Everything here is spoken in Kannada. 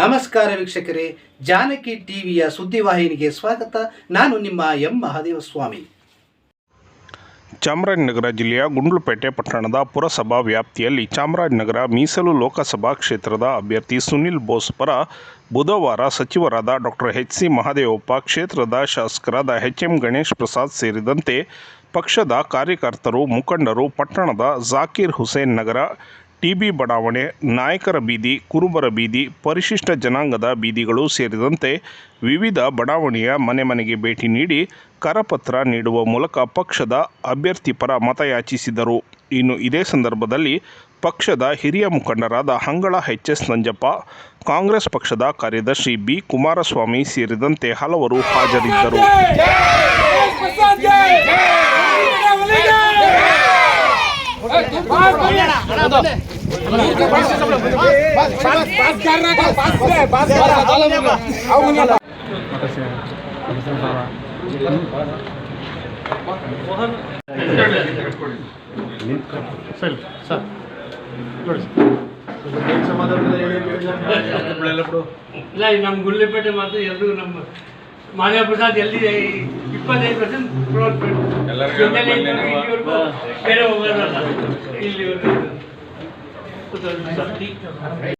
ನಮಸ್ಕಾರ ವೀಕ್ಷಕರೇ, ಜಾನಕಿ ಟಿವಿಯ ಸುದ್ದಿವಾಹಿನಿಗೆ ಸ್ವಾಗತ. ನಾನು ನಿಮ್ಮ ಎಂ. ಮಹಾದೇವ ಸ್ವಾಮಿ ಚಾಮರಾಜನಗರ ಜಿಲ್ಲೆಯ ಗುಂಡ್ಲುಪೇಟೆ ಪಟ್ಟಣದ ಪುರಸಭಾ ವ್ಯಾಪ್ತಿಯಲ್ಲಿ ಚಾಮರಾಜನಗರ ಮೀಸಲು ಲೋಕಸಭಾ ಕ್ಷೇತ್ರದ ಅಭ್ಯರ್ಥಿ ಸುನಿಲ್ ಬೋಸ್ ಪರ ಬುಧವಾರ ಸಚಿವರಾದ ಡಾಕ್ಟರ್ ಎಚ್. ಸಿ. ಮಹಾದೇವಪ್ಪ, ಕ್ಷೇತ್ರದ ಶಾಸಕರಾದ ಎಚ್. ಎಂ. ಗಣೇಶ್ ಪ್ರಸಾದ್ ಸೇರಿದಂತೆ ಪಕ್ಷದ ಕಾರ್ಯಕರ್ತರು, ಮುಖಂಡರು, ಪಟ್ಟಣದ ಜಾಕೀರ್ ಹುಸೇನ್ ನಗರ ಟಿಬಿ ಬಡಾವಣೆ, ನಾಯಕರ ಬೀದಿ, ಕುರುಬರ ಬೀದಿ, ಪರಿಶಿಷ್ಟ ಜನಾಂಗದ ಬೀದಿಗಳು ಸೇರಿದಂತೆ ವಿವಿಧ ಬಡಾವಣೆಯ ಮನೆ ಮನೆಗೆ ಭೇಟಿ ನೀಡಿ ಕರಪತ್ರ ನೀಡುವ ಮೂಲಕ ಪಕ್ಷದ ಅಭ್ಯರ್ಥಿ ಪರ ಮತಯಾಚಿಸಿದರು ಇನ್ನು ಇದೇ ಸಂದರ್ಭದಲ್ಲಿ ಪಕ್ಷದ ಹಿರಿಯ ಮುಖಂಡರಾದ Hangala H S Nanjappa, Congress ಪಕ್ಷದ ಕಾರ್ಯದರ್ಶಿ ಬಿ ಕುಮಾರಸ್ವಾಮಿ ಸೇರಿದಂತೆ ಹಲವರು ಹಾಜರಿದ್ದರು. ಇಲ್ಲ ಈ ನಮ್ಮ ಗುಳ್ಳೆಪೇಟೆ ಮಾತ್ರ ಎಲ್ಲರೂ ನಮ್ಮ ಮಾನ್ಯ ಪ್ರಸಾದ್ ಎಲ್ಲಿ ಇಪ್ಪತ್ತೈದು ಪರ್ಸೆಂಟ್ डिलीवर कर दो तो सर ठीक?